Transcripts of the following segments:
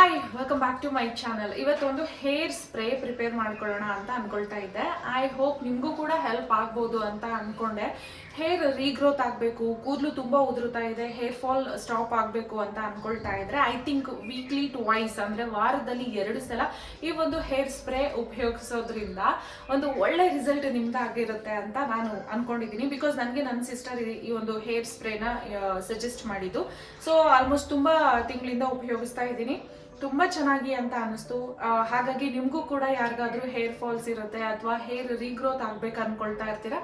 Hi welcome back to my channel ಇವತ್ತೊಂದು hair spray prepare ಮಾಡ್ಕೊಳ್ಳೋಣ ಅಂತ ಅನ್ಕೊಳ್ತಾ ಇದ್ದೆ. ಐ ಹೋಪ್ ನಿಮಗೂ ಕೂಡ ಹೆಲ್ಪ್ ಆಗ್ಬೋದು ಅಂತ ಅನ್ಕೊಂಡೆ. ಹೇರ್ ರೀಗ್ರೋತ್ ಆಗಬೇಕು, ಕೂದಲು ತುಂಬ ಉದುರುತ್ತಾ ಇದೆ ಹೇರ್ ಫಾಲ್ ಸ್ಟಾಪ್ ಆಗಬೇಕು ಅಂತ ಅನ್ಕೊಳ್ತಾ ಇದ್ರೆ ಐ ಥಿಂಕ್ ವೀಕ್ಲಿ ಟ್ವೈಸ್ ಅಂದರೆ ವಾರದಲ್ಲಿ ಎರಡು ಸಲ ಈ ಒಂದು ಹೇರ್ ಸ್ಪ್ರೇ ಉಪಯೋಗಿಸೋದ್ರಿಂದ ಒಂದು ಒಳ್ಳೆ ರಿಸಲ್ಟ್ ನಿಮ್ದಾಗಿರುತ್ತೆ ಅಂತ ನಾನು ಅನ್ಕೊಂಡಿದ್ದೀನಿ. ಬಿಕಾಸ್ ನನಗೆ ನನ್ನ ಸಿಸ್ಟರ್ ಈ ಒಂದು ಹೇರ್ ಸ್ಪ್ರೇನ ಸಜೆಸ್ಟ್ ಮಾಡಿದ್ದು. ಸೊ ಆಲ್ಮೋಸ್ಟ್ ತುಂಬ ತಿಂಗಳಿಂದ ಉಪಯೋಗಿಸ್ತಾ ಇದ್ದೀನಿ. ತುಂಬ ಚೆನ್ನಾಗಿ ಅಂತ ಅನ್ನಿಸ್ತು. ಹಾಗಾಗಿ ನಿಮಗೂ ಕೂಡ ಯಾರಿಗಾದ್ರೂ ಹೇರ್ ಫಾಲ್ಸ್ ಇರುತ್ತೆ ಅಥವಾ ಹೇರ್ ರೀಗ್ರೋತ್ ಆಗ್ಬೇಕು ಅನ್ಕೊಳ್ತಾ ಇರ್ತೀರಾ,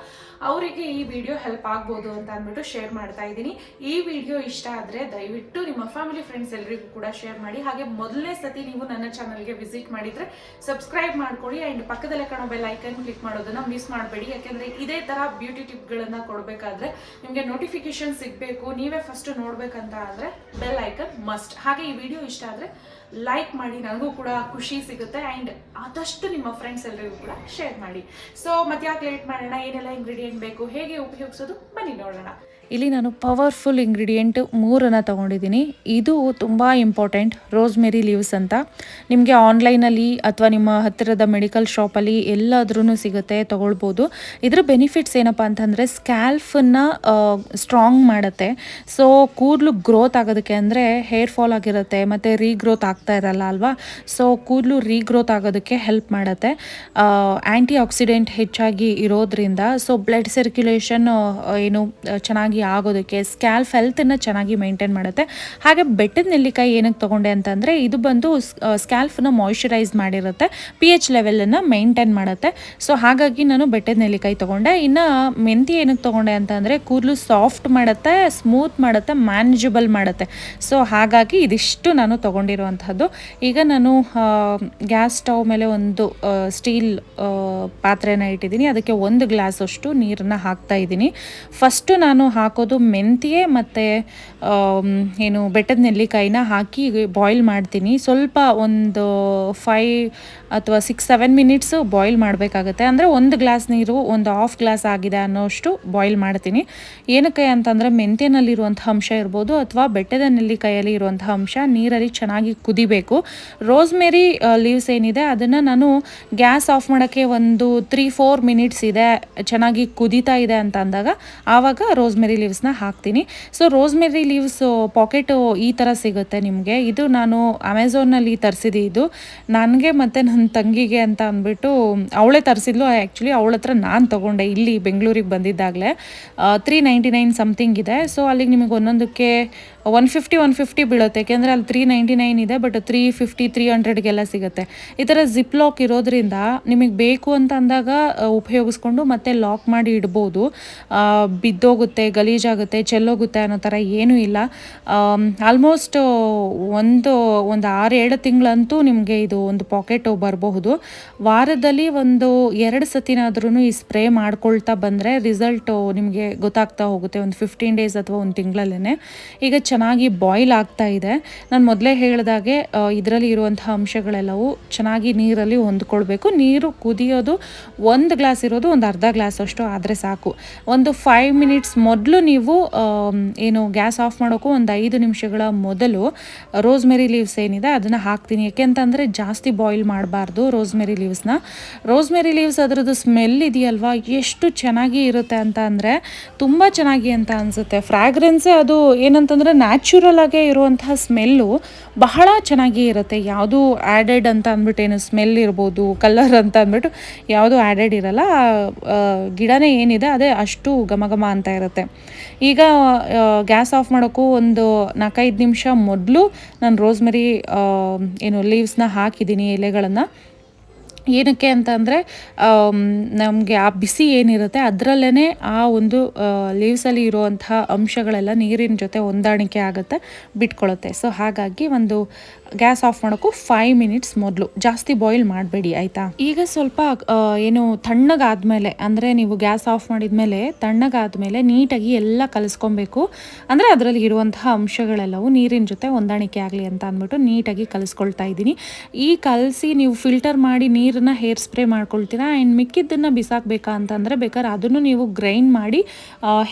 ಅವರಿಗೆ ಈ ವಿಡಿಯೋ ಹೆಲ್ಪ್ ಆಗ್ಬೋದು ಅಂತ ಅಂದ್ಬಿಟ್ಟು ಶೇರ್ ಮಾಡ್ತಾ ಇದ್ದೀನಿ. ಈ ವಿಡಿಯೋ ಇಷ್ಟ ಆದರೆ ದಯವಿಟ್ಟು ನಿಮ್ಮ ಫ್ಯಾಮಿಲಿ ಫ್ರೆಂಡ್ಸ್ ಎಲ್ರಿಗೂ ಕೂಡ ಶೇರ್ ಮಾಡಿ. ಹಾಗೆ ಮೊದಲನೇ ಸತಿ ನೀವು ನನ್ನ ಚಾನಲ್ಗೆ ವಿಸಿಟ್ ಮಾಡಿದರೆ ಸಬ್ಸ್ಕ್ರೈಬ್ ಮಾಡ್ಕೊಳ್ಳಿ ಆ್ಯಂಡ್ ಪಕ್ಕದಲ್ಲೇ ಕಾಣೋ ಬೆಲ್ ಐಕನ್ ಕ್ಲಿಕ್ ಮಾಡೋದನ್ನ ಮಿಸ್ ಮಾಡಬೇಡಿ. ಯಾಕೆಂದರೆ ಇದೇ ಥರ ಬ್ಯೂಟಿ ಟಿಪ್ಗಳನ್ನು ಕೊಡಬೇಕಾದ್ರೆ ನಿಮಗೆ ನೋಟಿಫಿಕೇಶನ್ ಸಿಗಬೇಕು. ನೀವೇ ಫಸ್ಟ್ ನೋಡಬೇಕಂತ ಆದರೆ ಬೆಲ್ ಐಕನ್ ಮಸ್ಟ್ ಹಾಗೆ ಈ ವಿಡಿಯೋ ಇಷ್ಟ ಆದರೆ ಲೈಕ್ ಮಾಡಿ ನನಗೂ ಕೂಡ ಖುಷಿ ಸಿಗುತ್ತೆ ಆ್ಯಂಡ್ ಆದಷ್ಟು ನಿಮ್ಮ ಫ್ರೆಂಡ್ಸ್ ಎಲ್ಲರಿಗೂ ಕೂಡ ಶೇರ್ ಮಾಡಿ. ಸೊ ಮತ್ತೆ ಯಾಕೆ ಲೇಟ್ ಮಾಡೋಣ, ಏನೆಲ್ಲ ಇಂಗ್ರೀಡಿಯೆಂಟ್ ಬೇಕು, ಹೇಗೆ ಉಪಯೋಗಿಸೋದು ಬನ್ನಿ ನೋಡೋಣ. ಇಲ್ಲಿ ನಾನು ಪವರ್ಫುಲ್ ಇಂಗ್ರೀಡಿಯೆಂಟ್ ಮೂರನ್ನು ತೊಗೊಂಡಿದ್ದೀನಿ. ಇದು ತುಂಬ ಇಂಪಾರ್ಟೆಂಟ್ ರೋಸ್ಮೆರಿ ಲೀವ್ಸ್ ಅಂತ. ನಿಮಗೆ ಆನ್ಲೈನಲ್ಲಿ ಅಥವಾ ನಿಮ್ಮ ಹತ್ತಿರದ ಮೆಡಿಕಲ್ ಶಾಪಲ್ಲಿ ಎಲ್ಲಾದ್ರೂ ಸಿಗುತ್ತೆ, ತೊಗೊಳ್ಬೋದು. ಇದ್ರ ಬೆನಿಫಿಟ್ಸ್ ಏನಪ್ಪ ಅಂತಂದರೆ ಸ್ಕ್ಯಾಲ್ಫನ್ನು ಸ್ಟ್ರಾಂಗ್ ಮಾಡುತ್ತೆ. ಸೊ ಕೂದಲು ಗ್ರೋತ್ ಆಗೋದಕ್ಕೆ ಅಂದರೆ ಹೇರ್ ಫಾಲ್ ಆಗಿರುತ್ತೆ, ಮತ್ತು ರೀಗ್ರೋತ್ ಆಗ್ತಾ ಇರಲ್ಲ ಅಲ್ವಾ? ಸೊ ಕೂದಲು ರೀಗ್ರೋತ್ ಆಗೋದಕ್ಕೆ ಹೆಲ್ಪ್ ಮಾಡುತ್ತೆ. ಆ್ಯಂಟಿ ಆಕ್ಸಿಡೆಂಟ್ ಹೆಚ್ಚಾಗಿ ಇರೋದ್ರಿಂದ ಸೊ ಬ್ಲಡ್ ಸರ್ಕ್ಯುಲೇಷನ್ ಏನು ಚೆನ್ನಾಗಿ ಆಗೋದಕ್ಕೆ ಸ್ಕ್ಯಾಲ್ಫ್ ಹೆಲ್ತನ್ನು ಚೆನ್ನಾಗಿ ಮೇಂಟೈನ್ ಮಾಡುತ್ತೆ. ಹಾಗೆ ಬೆಟ್ಟದ ನೆಲ್ಲಿಕಾಯಿ ಏನಕ್ಕೆ ತೊಗೊಂಡೆ ಅಂತಂದರೆ, ಇದು ಬಂದು ಸ್ಕ್ಯಾಲ್ಫ್ನ ಮಾಯಿಶ್ಚರೈಸ್ ಮಾಡಿರುತ್ತೆ. ಪಿ ಎಚ್ ಲೆವೆಲನ್ನು ಮೇಂಟೈನ್ ಮಾಡುತ್ತೆ. ಸೊ ಹಾಗಾಗಿ ನಾನು ಬೆಟ್ಟದ ನೆಲ್ಲಿಕಾಯಿ ತೊಗೊಂಡೆ. ಇನ್ನು ಮೆಂತಿ ಏನಕ್ಕೆ ತೊಗೊಂಡೆ ಅಂತಂದರೆ, ಕೂದಲು ಸಾಫ್ಟ್ ಮಾಡುತ್ತೆ ಸ್ಮೂತ್ ಮಾಡುತ್ತೆ ಮ್ಯಾನೇಜಬಲ್ ಮಾಡುತ್ತೆ. ಸೊ ಹಾಗಾಗಿ ಇದಿಷ್ಟು ನಾನು ತೊಗೊಂಡಿರುವಂಥದ್ದು ಈಗ ನಾನು ಗ್ಯಾಸ್ ಸ್ಟವ್ ಮೇಲೆ ಒಂದು ಸ್ಟೀಲ್ ಪಾತ್ರೆನ ಇಟ್ಟಿದ್ದೀನಿ. ಅದಕ್ಕೆ ಒಂದು ಗ್ಲಾಸ್ ಅಷ್ಟು ನೀರನ್ನು ಹಾಕ್ತಾ ಇದ್ದೀನಿ. ಫಸ್ಟು ನಾನು ಹಾಕೋದು ಮೆಂತ್ಯೆ ಮತ್ತು ಏನು ಬೆಟ್ಟದ ನೆಲ್ಲಿಕಾಯಿನ ಹಾಕಿ ಬಾಯ್ಲ್ ಮಾಡ್ತೀನಿ. ಸ್ವಲ್ಪ ಒಂದು ಫೈ ಅಥವಾ ಸಿಕ್ಸ್ ಸೆವೆನ್ ಮಿನಿಟ್ಸು ಬಾಯ್ಲ್ ಮಾಡಬೇಕಾಗತ್ತೆ. ಅಂದರೆ ಒಂದು ಗ್ಲಾಸ್ ನೀರು, ಒಂದು ಹಾಫ್ ಗ್ಲಾಸ್ ಆಗಿದೆ ಅನ್ನೋಷ್ಟು ಬಾಯ್ಲ್ ಮಾಡ್ತೀನಿ. ಏನಕ್ಕೆ ಅಂತಂದರೆ ಮೆಂತ್ಯನಲ್ಲಿರುವಂಥ ಅಂಶ ಇರ್ಬೋದು ಅಥವಾ ಬೆಟ್ಟದ ನೆಲ್ಲಿಕಾಯಲ್ಲಿ ಇರುವಂಥ ಅಂಶ ನೀರಲ್ಲಿ ಚೆನ್ನಾಗಿ ಕುದಿಬೇಕು. ರೋಸ್ಮೆರಿ ಲೀವ್ಸ್ ಏನಿದೆ, ಅದನ್ನು ನಾನು ಗ್ಯಾಸ್ ಆಫ್ ಮಾಡೋಕ್ಕೆ ಒಂದು ತ್ರೀ ಫೋರ್ ಮಿನಿಟ್ಸ್ ಇದೆ, ಚೆನ್ನಾಗಿ ಕುದೀತಾ ಇದೆ ಅಂತ ಅಂದಾಗ ಆವಾಗ ರೋಸ್ಮೆರಿ ಲೀವ್ಸ್ನ ಹಾಕ್ತೀನಿ. ಸೊ ರೋಸ್ಮೆರಿ ಲೀವ್ಸ್ ಪಾಕೆಟು ಈ ಥರ ಸಿಗುತ್ತೆ ನಿಮಗೆ. ಇದು ನಾನು ಅಮೆಝಾನಲ್ಲಿ ತರಿಸಿದ್ದು ನನಗೆ ಮತ್ತು ನನ್ನ ತಂಗಿಗೆ ಅಂತ ಅಂದ್ಬಿಟ್ಟು ಅವಳೇ ತರಿಸಿದ್ಲು. ಆ್ಯಕ್ಚುಲಿ ಅವಳ ಹತ್ರ ನಾನು ತೊಗೊಂಡೆ ಇಲ್ಲಿ ಬೆಂಗಳೂರಿಗೆ ಬಂದಿದ್ದಾಗಲೇ. ತ್ರೀ ನೈಂಟಿ ನೈನ್ ಸಮಥಿಂಗ್ ಇದೆ. ಸೊ ಅಲ್ಲಿಗೆ ನಿಮಗೆ ಒಂದೊಂದಕ್ಕೆ ಒನ್ ಫಿಫ್ಟಿ ಒನ್ ಫಿಫ್ಟಿ ಬೀಳುತ್ತೆ. ಯಾಕೆಂದರೆ ಅಲ್ಲಿ ತ್ರೀ ನೈಂಟಿ ನೈನ್ ಇದೆ ಬಟ್ ತ್ರೀ ಫಿಫ್ಟಿ ತ್ರೀ ಹಂಡ್ರೆಡ್ಗೆಲ್ಲ ಸಿಗುತ್ತೆ. ಈ ಥರ ಜಿಪ್ ಲಾಕ್ ಇರೋದ್ರಿಂದ ನಿಮಗೆ ಬೇಕು ಅಂತ ಅಂದಾಗ ಉಪಯೋಗಿಸ್ಕೊಂಡು ಮತ್ತೆ ಲಾಕ್ ಮಾಡಿ ಇಡ್ಬೋದು. ಬಿದ್ದೋಗುತ್ತೆ, ಗಲೀಜಾಗುತ್ತೆ, ಚೆಲ್ಲೋಗುತ್ತೆ ಅನ್ನೋ ಥರ ಏನೂ ಇಲ್ಲ. ಆಲ್ಮೋಸ್ಟ್ ಒಂದು ಒಂದು ಆರೇಳು ತಿಂಗಳಂತೂ ನಿಮಗೆ ಇದು ಒಂದು ಪಾಕೆಟ್ ಬರಬಹುದು. ವಾರದಲ್ಲಿ ಒಂದು ಎರಡು ಸತಿನಾದ್ರೂ ಈ ಸ್ಪ್ರೇ ಮಾಡ್ಕೊಳ್ತಾ ಬಂದರೆ ರಿಸಲ್ಟು ನಿಮಗೆ ಗೊತ್ತಾಗ್ತಾ ಹೋಗುತ್ತೆ, ಒಂದು ಫಿಫ್ಟೀನ್ ಡೇಸ್ ಅಥವಾ ಒಂದು ತಿಂಗಳಲ್ಲೇ ಈಗ ಚೆನ್ನಾಗಿ ಬಾಯ್ಲ್ ಆಗ್ತಾ ಇದೆ. ನಾನು ಮೊದಲೇ ಹೇಳಿದಾಗೆ ಇದರಲ್ಲಿ ಇರುವಂಥ ಅಂಶಗಳೆಲ್ಲವೂ ಚೆನ್ನಾಗಿ ನೀರಲ್ಲಿ ಹೊಂದ್ಕೊಳ್ಬೇಕು. ನೀರು ಕುದಿಯೋದು ಒಂದು ಗ್ಲಾಸ್ ಇರೋದು ಒಂದು ಅರ್ಧ ಗ್ಲಾಸ್ ಅಷ್ಟು ಆದರೆ ಸಾಕು. ಒಂದು ಫೈವ್ ಮಿನಿಟ್ಸ್ ಮೊದಲು ನೀವು ಏನು ಗ್ಯಾಸ್ ಆಫ್ ಮಾಡೋಕ್ಕೂ ಒಂದು ಐದು ನಿಮಿಷಗಳ ಮೊದಲು ರೋಸ್ಮೆರಿ ಲೀವ್ಸ್ ಏನಿದೆ ಅದನ್ನು ಹಾಕ್ತೀನಿ. ಯಾಕೆಂತಂದರೆ ಜಾಸ್ತಿ ಬಾಯ್ಲ್ ಮಾಡಬಾರ್ದು ರೋಸ್ಮೆರಿ ಲೀವ್ಸ್ನ ರೋಸ್ಮೆರಿ ಲೀವ್ಸ್ ಅದರದ್ದು ಸ್ಮೆಲ್ ಇದೆಯಲ್ವಾ? ಎಷ್ಟು ಚೆನ್ನಾಗಿ ಇರುತ್ತೆ ಅಂತ ಅಂದರೆ ತುಂಬ ಚೆನ್ನಾಗಿ ಅಂತ ಅನಿಸುತ್ತೆ. ಫ್ರಾಗ್ರೆನ್ಸೇ ಅದು ಏನಂತಂದರೆ ನ್ಯಾಚುರಲ್ ಆಗೇ ಇರುವಂತಹ ಸ್ಮೆಲ್ಲು ಬಹಳ ಚೆನ್ನಾಗಿ ಇರುತ್ತೆ. ಯಾವುದು ಆ್ಯಡೆಡ್ ಅಂತ ಅಂದ್ಬಿಟ್ಟು ಏನು ಸ್ಮೆಲ್ ಇರ್ಬೋದು ಕಲರ್ ಅಂತ ಅಂದ್ಬಿಟ್ಟು ಯಾವುದು ಆ್ಯಡೆಡ್ ಇರಲ್ಲ. ಗಿಡನೇ ಏನಿದೆ ಅದೇ ಅಷ್ಟು ಘಮ ಘಮ ಅಂತ ಇರುತ್ತೆ. ಈಗ ಗ್ಯಾಸ್ ಆಫ್ ಮಾಡೋಕ್ಕೂ ಒಂದು ನಾಲ್ಕೈದು ನಿಮಿಷ ಮೊದಲು ನಾನು ರೋಸ್ಮರಿ ಏನು ಲೀವ್ಸ್ನ ಹಾಕಿದ್ದೀನಿ, ಎಲೆಗಳನ್ನು. ಏನಕ್ಕೆ ಅಂತಂದರೆ ನಮಗೆ ಆ ಬಿಸಿ ಏನಿರುತ್ತೆ ಅದರಲ್ಲೇ ಆ ಒಂದು ಲೀವ್ಸಲ್ಲಿ ಇರುವಂತಹ ಅಂಶಗಳೆಲ್ಲ ನೀರಿನ ಜೊತೆ ಹೊಂದಾಣಿಕೆ ಆಗುತ್ತೆ ಬಿಟ್ಕೊಳ್ಳುತ್ತೆ ಸೊ ಹಾಗಾಗಿ ಒಂದು ಗ್ಯಾಸ್ ಆಫ್ ಮಾಡೋಕ್ಕೂ ಫೈವ್ ಮಿನಿಟ್ಸ್ ಮೊದಲು. ಜಾಸ್ತಿ ಬಾಯ್ಲ್ ಮಾಡಬೇಡಿ, ಆಯಿತಾ? ಈಗ ಸ್ವಲ್ಪ ಏನು ತಣ್ಣಗಾದ್ಮೇಲೆ, ಅಂದರೆ ನೀವು ಗ್ಯಾಸ್ ಆಫ್ ಮಾಡಿದ್ಮೇಲೆ, ತಣ್ಣಗಾದ್ಮೇಲೆ ನೀಟಾಗಿ ಎಲ್ಲ ಕಲಿಸ್ಕೊಬೇಕು. ಅಂದರೆ ಅದರಲ್ಲಿ ಇರುವಂತಹ ಅಂಶಗಳೆಲ್ಲವೂ ನೀರಿನ ಜೊತೆ ಹೊಂದಾಣಿಕೆ ಆಗಲಿ ಅಂತ ಅಂದ್ಬಿಟ್ಟು ನೀಟಾಗಿ ಕಲಿಸ್ಕೊಳ್ತಾ ಇದ್ದೀನಿ. ಈ ಕಲಸಿ ನೀವು ಫಿಲ್ಟರ್ ಮಾಡಿ ನೀರನ್ನ ಹೇರ್ ಸ್ಪ್ರೇ ಮಾಡ್ಕೊಳ್ತೀರಾ? ಆ್ಯಂಡ್ ಮಿಕ್ಕಿದ್ದನ್ನು ಬಿಸಾಕಬೇಕಾ ಅಂತಂದರೆ ಬೇಕಾದ್ರೆ ಅದನ್ನು ನೀವು ಗ್ರೈಂಡ್ ಮಾಡಿ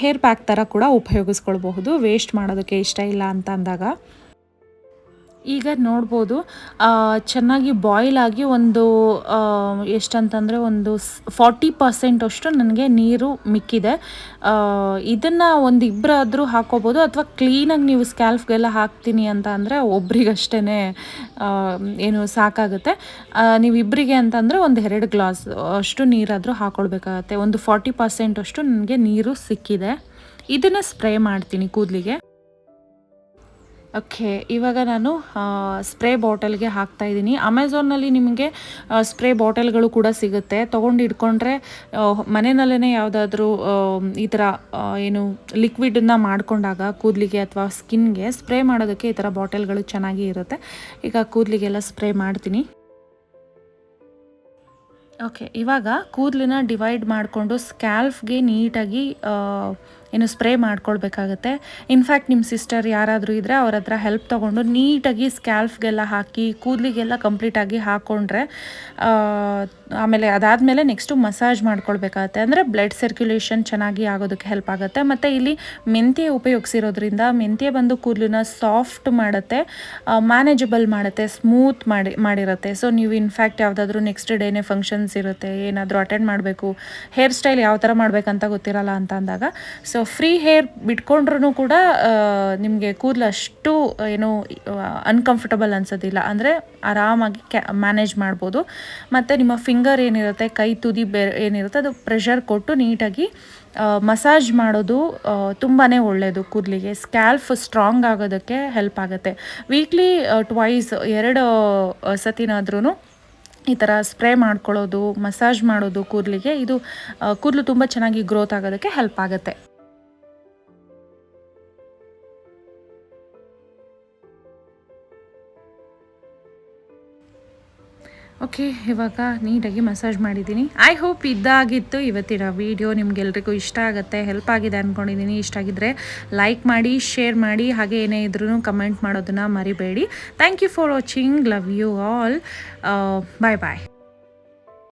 ಹೇರ್ ಪ್ಯಾಕ್ ಥರ ಕೂಡ ಉಪಯೋಗಿಸ್ಕೊಳ್ಬಹುದು. ವೇಸ್ಟ್ ಮಾಡೋದಕ್ಕೆ ಇಷ್ಟ ಇಲ್ಲ ಅಂತ ಅಂದಾಗ. ಈಗ ನೋಡ್ಬೋದು ಚೆನ್ನಾಗಿ ಬಾಯ್ಲ್ ಆಗಿ ಒಂದು ಎಷ್ಟಂತಂದರೆ ಒಂದು ಫಾರ್ಟಿ ಪರ್ಸೆಂಟ್ ಅಷ್ಟು ನನಗೆ ನೀರು ಮಿಕ್ಕಿದೆ. ಇದನ್ನು ಒಂದು ಇಬ್ಬರಾದರೂ ಹಾಕೋಬೋದು, ಅಥವಾ ಕ್ಲೀನಾಗಿ ನೀವು ಸ್ಕ್ಯಾಲ್ಫ್ಗೆಲ್ಲ ಹಾಕ್ತೀನಿ ಅಂತ ಅಂದರೆ ಒಬ್ರಿಗಷ್ಟೇ ಏನು ಸಾಕಾಗುತ್ತೆ. ನೀವಿಬ್ಬರಿಗೆ ಅಂತಂದರೆ ಒಂದು ಎರಡು ಗ್ಲಾಸ್ ಅಷ್ಟು ನೀರಾದರೂ ಹಾಕ್ಕೊಳ್ಬೇಕಾಗತ್ತೆ ಒಂದು ಫಾರ್ಟಿ ಪರ್ಸೆಂಟ್ ಅಷ್ಟು ನನಗೆ ನೀರು ಸಿಕ್ಕಿದೆ. ಇದನ್ನು ಸ್ಪ್ರೇ ಮಾಡ್ತೀನಿ ಕೂದಲಿಗೆ. ಓಕೆ, ಇವಾಗ ನಾನು ಸ್ಪ್ರೇ ಬಾಟಲ್ಗೆ ಹಾಕ್ತಾ ಇದ್ದೀನಿ. ಅಮೆಝಾನ್ನಲ್ಲಿ ನಿಮಗೆ ಸ್ಪ್ರೇ ಬಾಟಲ್ಗಳು ಕೂಡ ಸಿಗುತ್ತೆ. ತೊಗೊಂಡು ಇಟ್ಕೊಂಡ್ರೆ ಮನೆಯಲ್ಲೇ ಯಾವುದಾದ್ರೂ ಈ ಥರ ಏನು ಲಿಕ್ವಿಡನ್ನ ಮಾಡಿಕೊಂಡಾಗ ಕೂದಲಿಗೆ ಅಥವಾ ಸ್ಕಿನ್ಗೆ ಸ್ಪ್ರೇ ಮಾಡೋದಕ್ಕೆ ಈ ಥರ ಬಾಟಲ್ಗಳು ಚೆನ್ನಾಗಿ ಇರುತ್ತೆ. ಈಗ ಕೂದಲಿಗೆಲ್ಲ ಸ್ಪ್ರೇ ಮಾಡ್ತೀನಿ. ಓಕೆ, ಇವಾಗ ಕೂದಲಿನ ಡಿವೈಡ್ ಮಾಡಿಕೊಂಡು ಸ್ಕ್ಯಾಲ್ಫ್ಗೆ ನೀಟಾಗಿ ಏನು ಸ್ಪ್ರೇ ಮಾಡ್ಕೊಳ್ಬೇಕಾಗತ್ತೆ. ಇನ್ಫ್ಯಾಕ್ಟ್ ನಿಮ್ಮ ಸಿಸ್ಟರ್ ಯಾರಾದರೂ ಇದ್ದರೆ ಅವ್ರ ಹತ್ರ ಹೆಲ್ಪ್ ತೊಗೊಂಡು ನೀಟಾಗಿ ಸ್ಕ್ಯಾಲ್ಫ್ಗೆಲ್ಲ ಹಾಕಿ, ಕೂದಲಿಗೆಲ್ಲ ಕಂಪ್ಲೀಟಾಗಿ ಹಾಕ್ಕೊಂಡ್ರೆ ಆಮೇಲೆ ಅದಾದಮೇಲೆ ನೆಕ್ಸ್ಟು ಮಸಾಜ್ ಮಾಡ್ಕೊಳ್ಬೇಕಾಗತ್ತೆ. ಅಂದರೆ ಬ್ಲಡ್ ಸರ್ಕ್ಯುಲೇಷನ್ ಚೆನ್ನಾಗಿ ಆಗೋದಕ್ಕೆ ಹೆಲ್ಪ್ ಆಗುತ್ತೆ. ಮತ್ತು ಇಲ್ಲಿ ಮೆಂತ್ಯ ಉಪಯೋಗಿಸಿರೋದ್ರಿಂದ ಮೆಂತ್ಯ ಬಂದು ಕೂದಲಿನ ಸಾಫ್ಟ್ ಮಾಡುತ್ತೆ ಮ್ಯಾನೇಜಬಲ್ ಮಾಡುತ್ತೆ ಸ್ಮೂತ್ ಮಾಡಿ, ಮಾಡಿರುತ್ತೆ. ಸೊ ನೀವು ಇನ್ಫ್ಯಾಕ್ಟ್ ಯಾವುದಾದ್ರೂ ನೆಕ್ಸ್ಟ್ ಡೇನೇ ಫಂಕ್ಷನ್ಸ್ ಇರುತ್ತೆ, ಏನಾದರೂ ಅಟೆಂಡ್ ಮಾಡಬೇಕು ಹೇರ್ ಸ್ಟೈಲ್ ಯಾವ ಥರ ಮಾಡಬೇಕಂತ ಗೊತ್ತಿರಲ್ಲ ಅಂತ ಅಂದಾಗ. ಸೊ ಫ್ರೀ ಹೇರ್ ಬಿಟ್ಕೊಂಡ್ರೂ ಕೂಡ ನಿಮಗೆ ಕೂದಲು ಅಷ್ಟು ಏನು ಅನ್ಕಂಫರ್ಟಬಲ್ ಅನ್ಸೋದಿಲ್ಲ. ಅಂದರೆ ಆರಾಮಾಗಿ ಕ್ಯಾ ಮ್ಯಾನೇಜ್ ಮಾಡ್ಬೋದು. ಮತ್ತು ನಿಮ್ಮ ಫಿಂಗರ್ ಏನಿರುತ್ತೆ, ಕೈ ತುದಿ ಬೇರೆ ಏನಿರುತ್ತೆ, ಅದು ಪ್ರೆಷರ್ ಕೊಟ್ಟು ನೀಟಾಗಿ ಮಸಾಜ್ ಮಾಡೋದು ತುಂಬಾ ಒಳ್ಳೆಯದು ಕೂದಲಿಗೆ. ಸ್ಕ್ಯಾಲ್ಫ್ ಸ್ಟ್ರಾಂಗ್ ಆಗೋದಕ್ಕೆ ಹೆಲ್ಪ್ ಆಗುತ್ತೆ. ವೀಕ್ಲಿ ಟ್ವೈಸ್ ಎರಡು ಸತಿನಾದ್ರೂ ಈ ಥರ ಸ್ಪ್ರೇ ಮಾಡ್ಕೊಳ್ಳೋದು ಮಸಾಜ್ ಮಾಡೋದು ಕೂದಲಿಗೆ, ಇದು ಕೂದಲು ತುಂಬ ಚೆನ್ನಾಗಿ ಗ್ರೋತ್ ಆಗೋದಕ್ಕೆ ಹೆಲ್ಪ್ ಆಗುತ್ತೆ. ಓಕೆ ಇವಾಗ ನೀಟಾಗಿ ಮಸಾಜ್ ಮಾಡಿದ್ದೀನಿ. ಐ ಹೋಪ್ ಇದಾಗಿತ್ತು ಇವತ್ತಿನ ವಿಡಿಯೋ ನಿಮಗೆಲ್ರಿಗೂ ಇಷ್ಟ ಆಗುತ್ತೆ ಹೆಲ್ಪ್ ಆಗಿದೆ ಅಂದ್ಕೊಂಡಿದ್ದೀನಿ ಇಷ್ಟ ಆಗಿದ್ರೆ ಲೈಕ್ ಮಾಡಿ ಶೇರ್ ಮಾಡಿ, ಹಾಗೆ ಏನೇ ಇದ್ರೂ ಕಮೆಂಟ್ ಮಾಡೋದನ್ನು ಮರಿಬೇಡಿ. Thank you for watching love you all bye bye